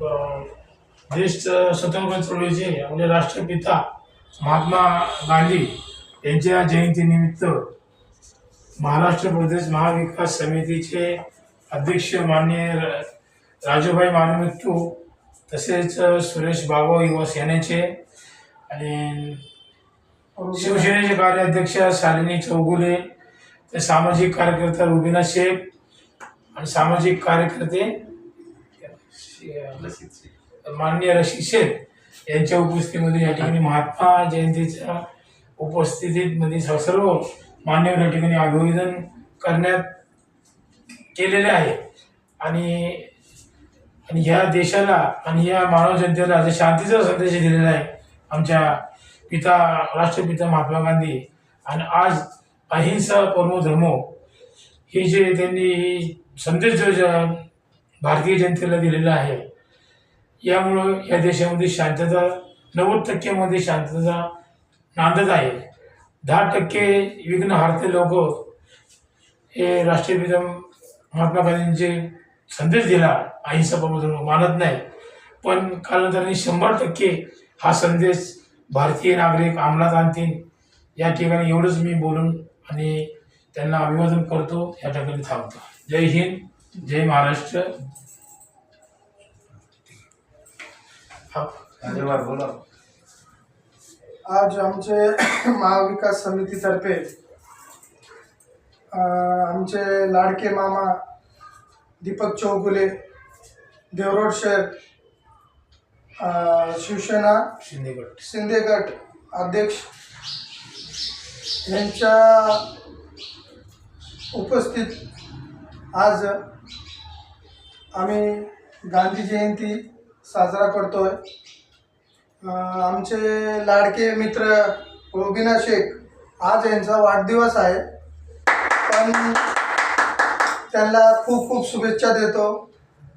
ज्येष्ठ स्वतंत्र चळवळीचे आपले राष्ट्रपिता महात्मा गांधी यांच्या जयंतीनिमित्त महाराष्ट्र प्रदेश महाविकास समितीचे अध्यक्ष माननीय राजूभाई मानमित्तू तसेच सुरेश बाबा युवा सेनेचे आणि शिवसेनेचे कार्याध्यक्ष शालिनी चौगुले ते सामाजिक कार्यकर्ता रुबिना शेख आणि सामाजिक कार्यकर्ते माननीय रशीद शेख यांच्या उपस्थितीमध्ये या ठिकाणी महात्मा जयंतीच्या उपस्थितीत मध्ये स- सर्व मान्यवर या ठिकाणी अभिवादन करण्यात केलेले आहे. आणि आणि ह्या देशाला आणि या मानव जनतेला जे शांतीचा संदेश दिलेला आहे आमच्या पिता राष्ट्रपिता महात्मा गांधी आणि आज अहिंसा परमो धर्मो हे जे त्यांनी संदेश भारतीय जनतेला दिलेला आहे. यामुळं या देशामध्ये शांतता नव्वद टक्क्यामध्ये शांतता नांदत आहे. दहा टक्के विघ्न हारते लोक हे राष्ट्रपिता महात्मा गांधींचे संदेश दिला अहिंसाबाबत मानत नाही. पण कालांतराने शंभर टक्के हा संदेश भारतीय नागरिक अंमलात आणतील. या ठिकाणी एवढंच मी बोलून आणि त्यांना अभिवादन करतो. या ठिकाणी थांबतो. जय हिंद. जय महाराष्ट्र. धन्यवाद बोला. आज आमचे महाविकास समितीतर्फे आमचे लाडके मामा दीपक चौगुले देवरोड शहर शिवसेना शिंदेगड शिंदे गट अध्यक्ष यांच्या उपस्थित आज आम्ही गांधी जयंती साजरा करतोय. अं, आमचे लाडके मित्र रुबिना शेख आज यांचा वाढदिवस आहे. पण त्यांना खूप खूप शुभेच्छा देतो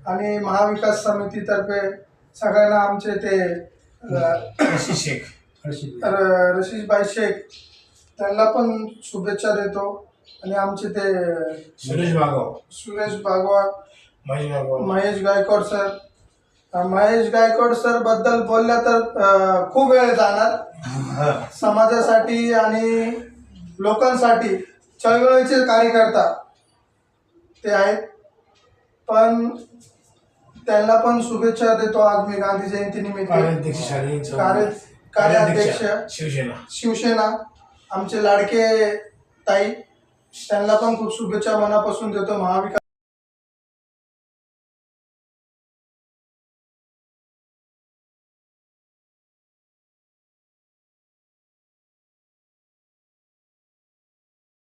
आणि महाविकास समितीतर्फे सगळ्यांना आमचे ते अं, रशीद शेख. रशीदभाई शेख. त्यांना पण शुभेच्छा देतो. आणि आमचे ते सुरेश बागाव सुरेश बागाव महेश गायकवाड. सर. महेश गायकवाड सरबद्दल बोललं तर खूप वेळ जाणार. समाजासाठी आणि लोकांसाठी चळवळीचे कार्यकर्ता ते आहेत. पण त्यांना पण शुभेच्छा देतो आज मी गांधी जयंती निमित्त. कार्याध्यक्ष शिवसेना. शिवसेना आमचे लाडके ताई त्यांना पण खूप शुभेच्छा मनापासून देतो महाविकास